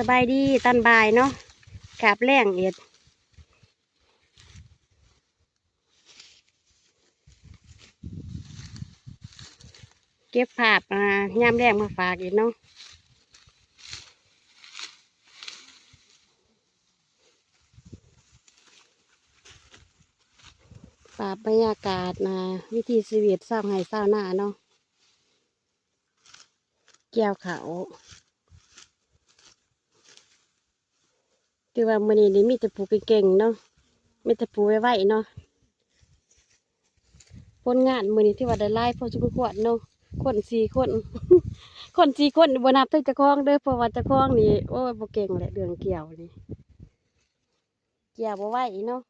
สบายดีตันบ่ายเนาะกาบแรงเอ็ดเก็บภาพมายามแรงมาฝากอีกเนาะภาพบรรยากาศนะวิธีชีวิตเศร้าให้เศร้างหน้าเนาะเกี่ยวเขา คือว่ามือนี้นี่มีแต่ปูเก่งๆเนาะมีแต่ปูไว้ๆเนาะผลงานมือนี้ที่ว่าได้ไล่พอจุกขวดเนาะคนสี่คน คนสี่คนบนับตั้งจะคล้องเด้อเพราะว่าจะคล้องนี่โอ้ยบ่เก่งแหละเดืองเกี่ยวนี่เกี่ยวบ่ไหวเนาะ